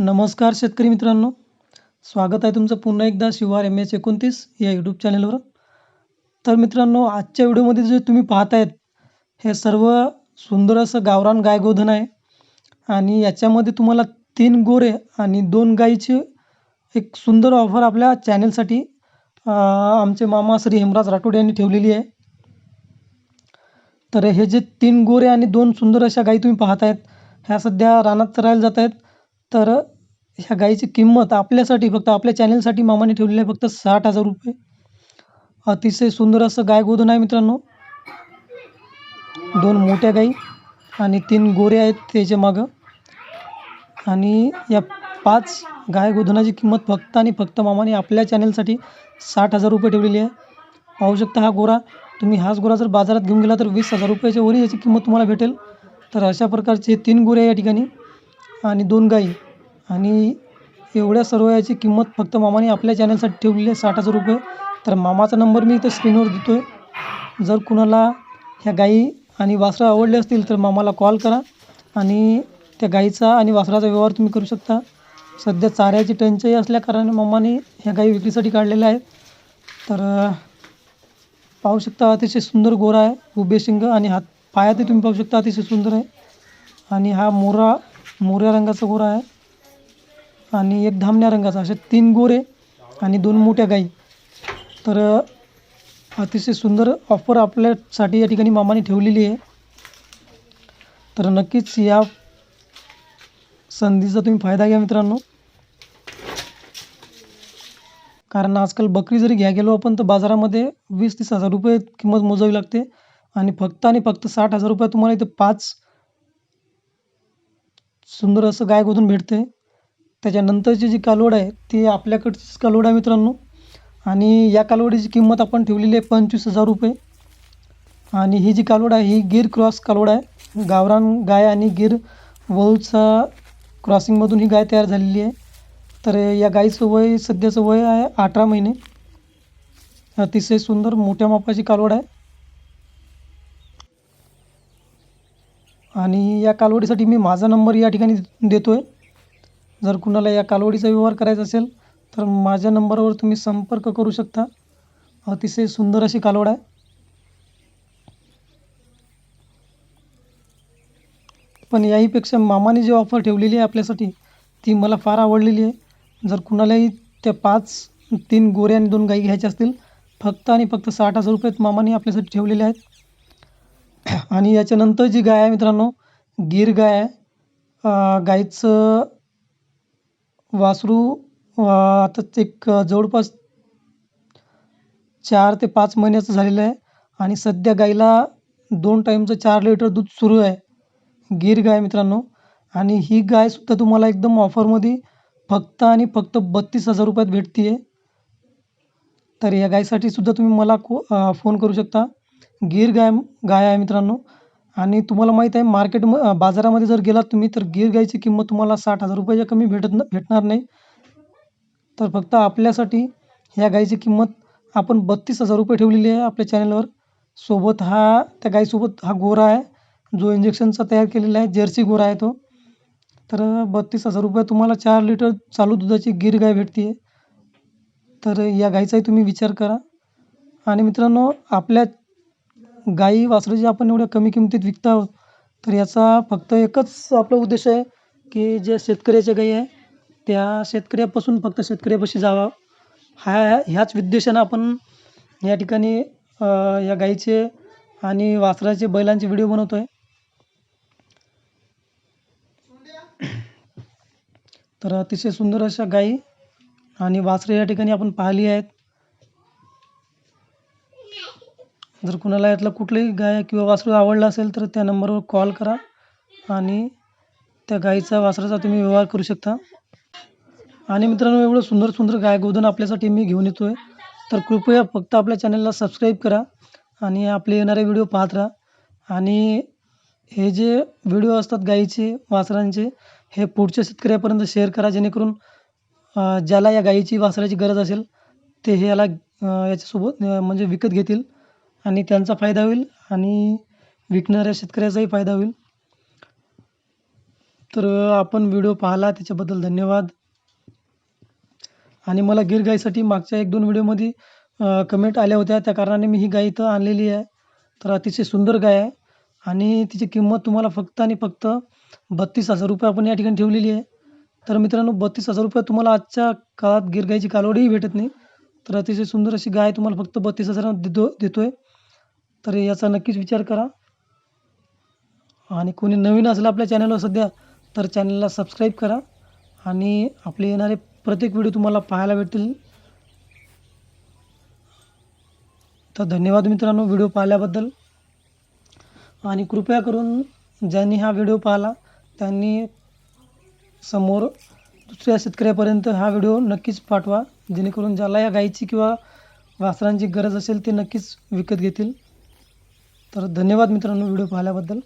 नमस्कार शेतकरी मित्रांनो. स्वागत आहे तुमचं पुन्हा एकदा शिवार एम एच एकोणतीस या यूट्यूब चॅनलवर तर मित्रांनो आजच्या व्हिडिओमध्ये जे तुम्ही पाहत आहेत हे सर्व सुंदर असं गावरान गाय गोधन आहे. आणि याच्यामध्ये तुम्हाला तीन गोरे आणि दोन गायीचे एक सुंदर ऑफर आपल्या चॅनलसाठी आमचे मामा श्री हेमराज राठोड यांनी ठेवलेली आहे. तर हे जे तीन गोरे आणि दोन सुंदर अशा गायी तुम्ही पाहत आहेत ह्या सध्या रानात चरायला जात आहेत तर ह्या गाईची किंमत आपल्यासाठी फक्त आपल्या चॅनलसाठी मामाने ठेवलेली आहे फक्त साठ हजार रुपये. अतिशय सुंदर असं गाय गोधन आहे मित्रांनो. दोन मोठ्या गाई आणि तीन गोरे आहेत त्याच्या मागं. आणि या पाच गाय गोधनाची किंमत फक्त आणि फक्त मामाने आपल्या चॅनलसाठी साठ हजार रुपये ठेवलेली आहे. पाहू शकता हा गोरा. तुम्ही हाच गोरा जर बाजारात घेऊन गेला तर वीस हजार रुपयाच्या वरी याची किंमत तुम्हाला भेटेल. तर अशा प्रकारचे तीन गोरे या ठिकाणी. आणि दोन गाई. आणि एवढ्या सर्व याची किंमत फक्त मामाने आपल्या चॅनलसाठी ठेवलेली आहे साठ हजार रुपये. तर मामाचा नंबर मी इथं स्क्रीनवर देतो आहे जर कुणाला ह्या गाई आणि वासरं आवडले असतील तर मामाला कॉल करा. आणि त्या गाईचा आणि वासराचा व्यवहार तुम्ही करू शकता. सध्या चाऱ्याची टंचाई असल्याकारणाने मामाने ह्या गाई विक्रीसाठी काढलेल्या आहेत. तर पाहू शकता अतिशय सुंदर गोरा आहे उभे शिंग आणि हात पायातही तुम्ही पाहू शकता अतिशय सुंदर आहे. आणि हा मोरा मोऱ्या रंगाचा गोरा आहे. आणि एक धामण्या रंगाचा असे तीन गोरे आणि दोन मोठ्या गाई तर अतिशय सुंदर ऑफर आपल्यासाठी या ठिकाणी मामाने ठेवलेली आहे. तर नक्कीच या संधीचा तुम्ही फायदा घ्या मित्रांनो. कारण आजकाल बकरी जरी घ्या गेलो आपण तर बाजारामध्ये वीस तीस हजार रुपये किंमत मोजावी लागते. आणि फक्त आणि फक्त साठ हजार रुपये तुम्हाला इथे पाच सुंदर असं गाय गोधून भेटते. त्याच्यानंतरची जी कालवड आहे ती आपल्याकडचीच कालवड आहे मित्रांनो. आणि या कालवडीची किंमत आपण ठेवलेली आहे पंचवीस हजार रुपये. आणि ही जी कालवड आहे ही गिर क्रॉस कालवड आहे. गावरान गाय आणि गिर वळूचा क्रॉसिंगमधून ही गाय तयार झालेली आहे. तर या गायीचं वय सध्याचं वय आहे अठरा महिने. अतिशय सुंदर मोठ्या मापाची कालवड आहे. आणि या कालवडीसाठी मी माझा नंबर या ठिकाणी देतो आहे जर कुणाला या कालवडीचा व्यवहार करायचा असेल तर माझ्या नंबरवर तुम्ही संपर्क करू शकता. अतिशय सुंदर अशी कालवड आहे. पण याहीपेक्षा मामाने जी ऑफर ठेवलेली आहे आपल्यासाठी ती मला फार आवडलेली आहे. जर कुणालाही त्या पाच तीन गोऱ्या आणि दोन गाई घ्यायच्या असतील फक्त आणि फक्त साठ हजार रुपयात मामाने आपल्यासाठी ठेवलेले आहेत. आणि याच्यानंतर जी गाय आहे मित्रांनो गीर गाय आहे. गाईचं वासरू आता एक जवळपास चार ते पाच महिन्याचं झालेलं आहे. आणि सध्या गाईला दोन टाईमचं चार लिटर दूध सुरू आहे. गीर गाय मित्रांनो. आणि ही गायसुद्धा तुम्हाला एकदम ऑफरमध्ये फक्त आणि फक्त बत्तीस हजार रुपयात भेटते आहे तर या गायसाठी सुद्धा तुम्ही मला को फोन करू शकता. गीर गाय गाय आहे मित्रांनो. आणि तुम्हाला माहीत आहे मार्केट बाजारामध्ये जर गेलात तुम्ही तर गीर गायची किंमत तुम्हाला साठ हजार रुपयाच्या कमी भेटत न भेटणार नाही. तर फक्त आपल्यासाठी ह्या गाईची किंमत आपण बत्तीस हजार रुपये ठेवलेली आहे आपल्या चॅनलवर सोबत हा त्या गाईसोबत हा गोरा आहे जो इंजेक्शनचा तयार केलेला आहे जर्सी गोरा आहे तो. तर बत्तीस हजार रुपये तुम्हाला चार लिटर चालू दुधाची गीर गाय भेटते आहे तर या गाईचाही तुम्ही विचार करा. आणि मित्रांनो आपल्या गाई वासरं जे आपण एवढ्या कमी किमतीत विकत आहोत तर याचा फक्त एकच आपला उद्देश आहे की ज्या शेतकऱ्याच्या गाई आहे त्या शेतकऱ्यापासून फक्त शेतकऱ्यापाशी जावा. हा ह्याच उद्देशानं आपण या ठिकाणी या गाईचे आणि वासराचे बैलांचे व्हिडिओ बनवतो आहे तर अतिशय सुंदर अशा गाई आणि वासरे या ठिकाणी आपण पाहिली आहेत. जर कुणाला यातलं कुठलंही गाय किंवा वासरू आवडलं असेल तर त्या नंबरवर कॉल करा आणि त्या गाईचा वासराचा तुम्ही व्यवहार करू शकता. आणि मित्रांनो एवढं सुंदर सुंदर गाय गोधन आपल्यासाठी मी घेऊन येतो आहे तर कृपया फक्त आपल्या चॅनलला सबस्क्राईब करा आणि आपले येणारे व्हिडिओ पाहत राहा. आणि हे जे व्हिडिओ असतात गाईचे वासरांचे हे पुढच्या शेतकऱ्यापर्यंत शेअर करा जेणेकरून ज्याला या गाईची वासराची गरज असेल ते हे याला याच्यासोबत म्हणजे विकत घेतील. आणि त्यांचा फायदा होईल आणि विकणाऱ्या शेतकऱ्याचाही फायदा होईल. तर आपण व्हिडिओ पाहिला त्याच्याबद्दल धन्यवाद. आणि मला गीर गाईसाठी मागच्या एक दोन व्हिडिओमध्ये कमेंट आल्या होत्या. त्या कारणाने मी ही गाय इथं आणलेली आहे. तर अतिशय सुंदर गाय आहे. आणि तिची किंमत तुम्हाला फक्त आणि फक्त बत्तीस हजार रुपये आपण या ठिकाणी ठेवलेली आहे. तर मित्रांनो बत्तीस हजार रुपये तुम्हाला आजच्या काळात गीर गाईची कालवडीही भेटत नाही. तर अतिशय सुंदर अशी गाय तुम्हाला फक्त बत्तीस हजारात देतो देतो आहे तर याचा नक्कीच विचार करा. आणि कोणी नवीन असलं आपल्या चॅनलवर सध्या तर चॅनलला सबस्क्राईब करा. आणि आपले येणारे प्रत्येक व्हिडिओ तुम्हाला पाहायला भेटतील. तर धन्यवाद मित्रांनो व्हिडिओ पाहिल्याबद्दल. आणि कृपया करून ज्यांनी हा व्हिडिओ पाहिला त्यांनी समोर दुसऱ्या शेतकऱ्यापर्यंत हा व्हिडिओ नक्कीच पाठवा. जेणेकरून ज्याला या गाईची किंवा वासरांची गरज असेल ते नक्कीच विकत घेतील. तर धन्यवाद मित्रांनो व्हिडिओ पाहिल्याबद्दल.